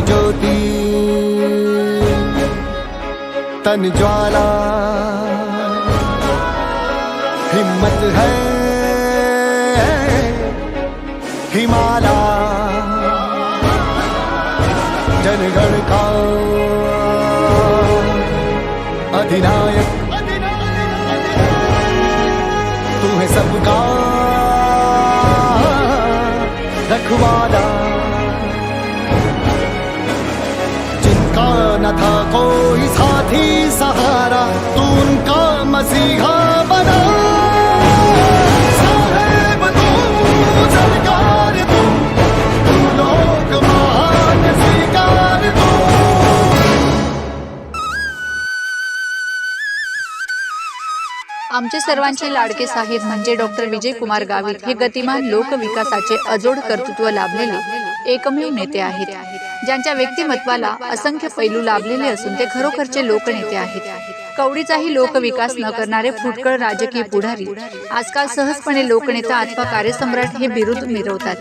ज्योति तन ज्वाला। हिम्मत है हिमाला। जनगण का अधिनायक। तुम्हें सबका। रखवाला। मसीहा आमचे सर्वांचे लाडके साहेब म्हणजे डॉक्टर विजय कुमार गावित हे गतिमान लोकविकासाचे अजोड कर्तृत्व लाभलेले एकमेव नेते आहेत. ज्यांच्या व्यक्तिमत्वाला असंख्य पैलू लाभलेले असून ते खरोखरचे लोकनेते आहेत. कवडीचाही लोकविकास न करणारे फुटकळ राजकीय पुढारी आजकाल सहजपणे लोकनेता अथवा कार्यसम्राट हे बिरुद मिरवतात.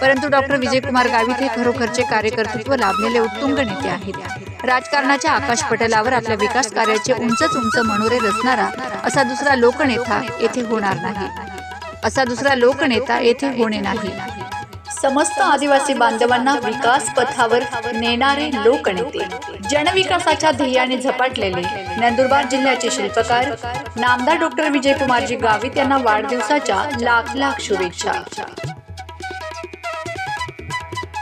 परंतु डॉक्टर विजयकुमार गावित हे खरोखरचे कार्यकर्तृत्व लाभलेले उत्तुंग नेते आहेत. राजकारणाच्या आकाशपटलावर आपल्या विकास कार्याचे उंचच उंच मनोरे रचणारा असा दुसरा लोकनेता येथे होणार नाही. असा दुसरा लोकनेता येथे होणे नाही. समस्त आदिवासी बांधवांना विकास पथावर नेणारे लोकनेते. जनविकासाच्या ध्येयाने झपाटलेले नंदुरबार जिल्ह्याचे शिल्पकार नामदार डॉक्टर विजयकुमारजी गावित यांना वाढदिवसाच्या लाख लाख शुभेच्छा.